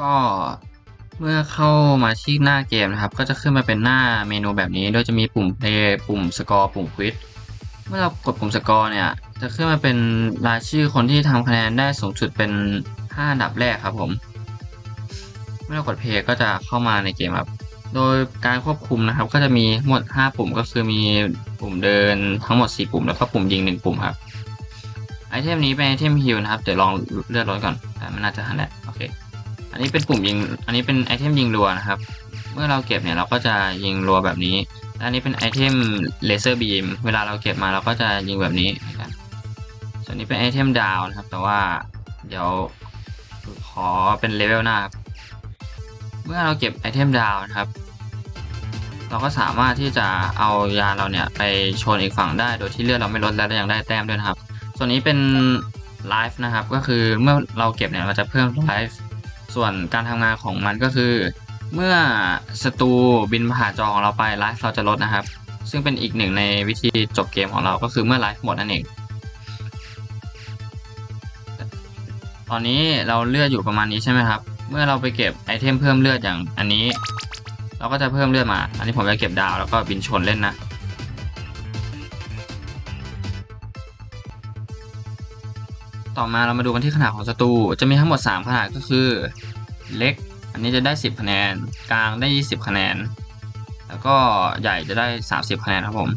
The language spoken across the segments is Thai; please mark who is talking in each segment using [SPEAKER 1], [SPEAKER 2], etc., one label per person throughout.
[SPEAKER 1] ก็เมื่อเข้ามาที่หน้าเกมนะครับ ก็จะขึ้นมาเป็นหน้าเมนูแบบนี้ โดยจะมีปุ่ม play ปุ่ม score ปุ่ม quiz เมื่อเรากดปุ่ม score เนี่ย จะขึ้นมาเป็นรายชื่อคนที่ทำคะแนนได้สูงสุดเป็น 5 อันดับแรกครับผม เมื่อเรากด play ก็จะเข้ามาในเกมครับ โดยการควบคุมนะครับ ก็จะมีทั้งหมด 5 ปุ่มก็คือมีปุ่มเดินทั้งหมด 4 ปุ่ม แล้วก็ปุ่มยิง 1 ปุ่มครับไอเทมนี้เป็นไอเทมฮิลนะครับ เดี๋ยวลองเลื่อนรถก่อน แต่มันน่าจะทันแหละโอเค อันนี้เป็นปุ่มยิง อันนี้เป็นไอเทมยิงรัวนะครับ เมื่อเราเก็บเนี่ยเราก็จะยิงรัวแบบนี้และอันนี้เป็นไอเทมเลเซอร์บีม เวลาเราเก็บมาเราก็จะยิงแบบนี้นะครับส่วนนี้เป็นไอเทมดาวนะครับ แต่ว่าเดี๋ยวขอเป็นเลเวลหน้าครับ เมื่อเราเก็บไอเทมดาวนะครับ เราก็สามารถที่จะเอายาเราเนี่ยไปชนอีกฝั่งได้ โดยที่เลือดเราไม่ลดและยังได้แต้มด้วยนะครับ ส่วนนี้เป็นไลฟ์นะครับ ก็คือเมื่อเราเก็บเนี่ยเราจะเพิ่มไลฟ์ ส่วนการทำงานของมันก็คือ เมื่อศัตรูบินผ่านจอของเราไปไลฟ์เราจะลดนะครับ ซึ่งเป็นอีกหนึ่งในวิธีจบเกมของเราก็คือเมื่อไลฟ์หมดนั่นเองตอนนี้เราเลือดอยู่ประมาณนี้ใช่ไหมครับ เมื่อเราไปเก็บไอเทมเพิ่มเลือดอย่างอันนี้ เราก็จะเพิ่มเลือดมา อันนี้ผมจะเก็บดาวแล้วก็บินชนเล่นนะ ต่อมาเรามาดูกันที่ขนาดของศัตรูจะมีทั้งหมด 3 ขนาดก็คือ เล็ก อันนี้จะได้ 10 คะแนน กลางได้ 20 คะแนน แล้วก็ใหญ่จะได้ 30 คะแนนครับผม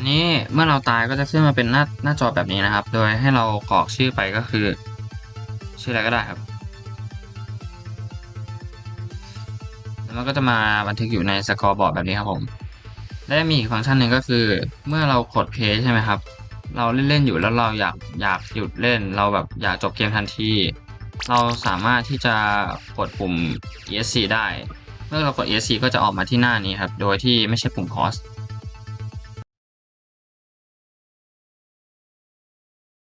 [SPEAKER 1] อันนี้เมื่อเราตายก็จะขึ้นมาเป็นหน้าหน้าจอแบบนี้นะครับ โดยให้เรากรอกชื่อไปก็คือ ชื่ออะไรก็ได้ครับ แล้วมันก็จะมาบันทึกอยู่ในสกอร์บอร์ดแบบนี้ครับผม และมีอีกฟังก์ชันหนึ่งก็คือ เมื่อเรากดเพย์ใช่ไหมครับ เราเล่นๆอยู่แล้วเราอยากอยากหยุดเล่น เราแบบอยากจบเกมทันที เราสามารถที่จะกดปุ่ม ESC ได้ เมื่อเรากด ESC ก็จะออกมาที่หน้านี้ครับ โดยที่ไม่ใช่ปุ่ม pause